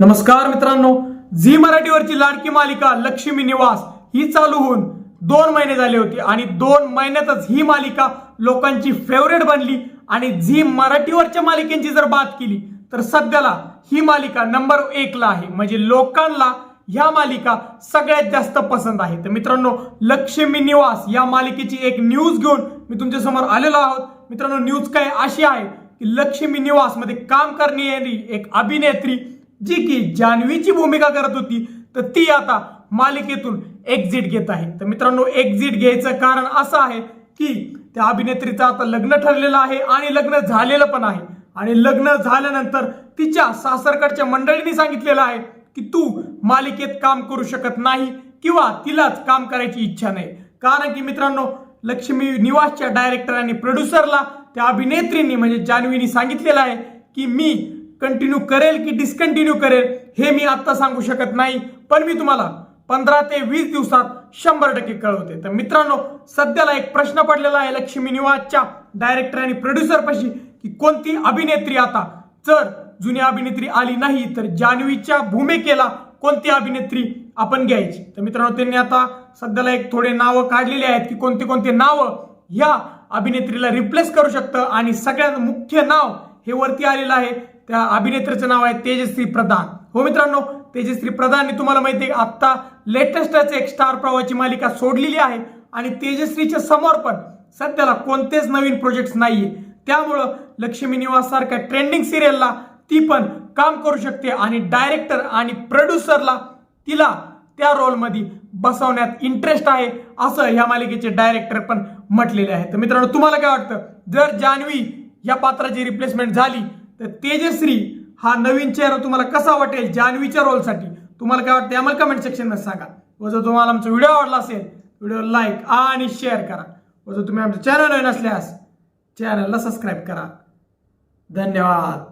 नमस्कार मित्रांनो झी मराठीवरची लाडकी मालिका लक्ष्मी निवास ही चालू होऊन दोन महिने झाले होते आणि दोन महिन्यातच ही मालिका लोकांची फेवरेट बनली आणि झी मराठीवरच्या मालिकेची जर बात केली तर सध्याला ही मालिका नंबर एकला आहे. म्हणजे लोकांना ह्या मालिका सगळ्यात जास्त पसंत आहे. तर मित्रांनो लक्ष्मी निवास या मालिकेची एक न्यूज घेऊन मी तुमच्यासमोर आलेलो आहोत. मित्रांनो न्यूज काय अशी आहे की लक्ष्मी निवासमध्ये काम करणारी एक अभिनेत्री जी की जान्हवीची भूमिका करत होती तर ती आता मालिकेतून एक्झिट घेत आहे. तर मित्रांनो एक्झिट घ्यायचं कारण असं आहे की त्या अभिनेत्रीचं आता लग्न ठरलेलं आहे आणि लग्न झालेलं पण आहे. आणि लग्न झाल्यानंतर तिच्या सासरकडच्या मंडळींनी सांगितलेलं आहे की तू मालिकेत काम करू शकत नाही किंवा तिलाच काम करायची इच्छा नाही. कारण की मित्रांनो लक्ष्मी निवासच्या डायरेक्टर आणि प्रोड्युसरला त्या अभिनेत्रींनी म्हणजे जान्हवीनी सांगितलेलं आहे की मी कंटिन्यू करेल की डिस्कंटिन्यू करेल हे मी आत्ता सांगू शकत नाही. पण मी तुम्हाला पंधरा ते वीस दिवसात शंभर टक्के कळवते. तर मित्रांनो सध्याला एक प्रश्न पडलेला आहे लक्ष्मी निवासच्या डायरेक्टर आणि प्रोड्युसर पाशी की कोणती अभिनेत्री आता? जर जुनी अभिनेत्री आली नाही तर जान्हवीच्या भूमिकेला कोणती अभिनेत्री आपण घ्यायची? तर मित्रांनो त्यांनी आता सध्याला एक थोडे नावं काढलेली आहेत की कोणते कोणते नावं ह्या अभिनेत्रीला रिप्लेस करू शकतं. आणि सगळ्यात मुख्य नाव हे वरती आलेलं आहे. त्या अभिनेत्रीचं नाव आहे तेजश्री प्रधान. हो मित्रांनो तेजश्री प्रधानने तुम्हाला माहिती आहे आत्ता लेटेस्टच एक स्टार प्रवाहाची मालिका सोडलेली आहे आणि तेजश्रीच्या समोर पण सध्याला कोणतेच नवीन प्रोजेक्ट नाहीये. त्यामुळं लक्ष्मी निवास सारख्या ट्रेंडिंग सिरियलला ती पण काम करू शकते आणि डायरेक्टर आणि प्रोड्युसरला तिला त्या रोलमध्ये बसवण्यात इंटरेस्ट आहे असं ह्या मालिकेचे डायरेक्टर पण म्हटलेले आहे तर मित्रांनो तुम्हाला काय वाटतं? जर जान्हवी या पात्राची रिप्लेसमेंट झाली तर तेजश्री हा नवीन चेहरा तुम्हाला कसा वाटेल जान्हवीच्या रोलसाठी तुम्हाला काय वाटतं आम्हाला कमेंट सेक्शनमध्ये सांगा. व जर तुम्हाला आमचा व्हिडिओ आवडला असेल व्हिडिओ लाईक आणि शेअर करा. व जर तुम्ही आमचं चॅनल नवीन असल्यास चॅनलला सबस्क्राईब करा. धन्यवाद.